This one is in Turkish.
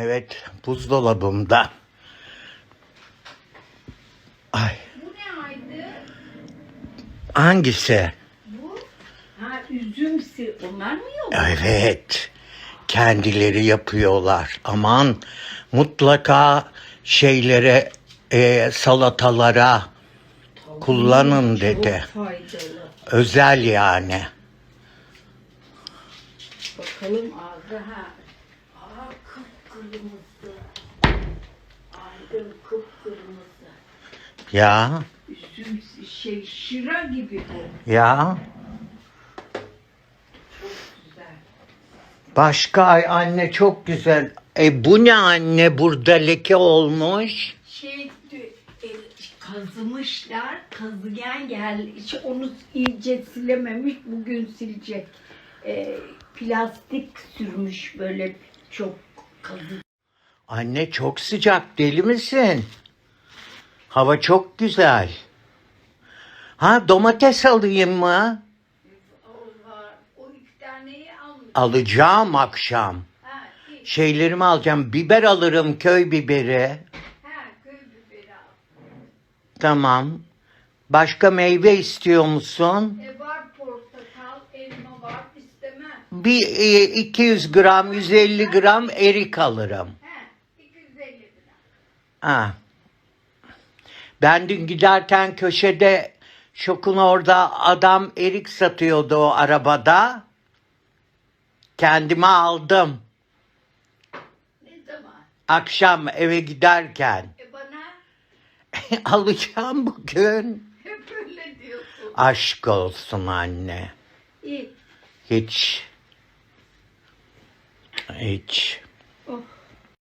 Evet, buzdolabımda. Ay, Bu ne aydı? hangisi? Bu? Ha üzümsi. Onlar mı yok? Evet, kendileri yapıyorlar. Aman mutlaka şeylere, e, salatalara kullanın dedi. Çok faydalı. Özel yani. Bakalım ağzı ha. Aydın kıpkırmızı. Ya, Üzüm şey şıra gibi bu. ya. Çok güzel. Başka ay anne çok güzel. E bu ne anne burada leke olmuş? Şey e, kazımışlar. Kazıgen geldi. İşte onu iyice silememiş. Bugün silecek. E, plastik sürmüş böyle çok Anne çok sıcak deli misin? Hava çok güzel. Ha domates alayım mı? O var. O iki taneyi almış. Alacağım akşam. Ha, iyi. Şeylerimi alacağım. Biber alırım köy biberi. ha köy biberi al. Tamam. Başka meyve istiyor musun? E var portakal, elma var. istemem. Bir e, 200 gram, 150 gram erik alırım. He, 250 lira. Ha. Ben dün giderken köşede şokun orada adam erik satıyordu o arabada. Kendime aldım. Ne zaman? Akşam eve giderken. E bana Alacağım bugün. hep öyle diyorsun. Aşk olsun anne. İyi. Hiç. Hiç. Oh.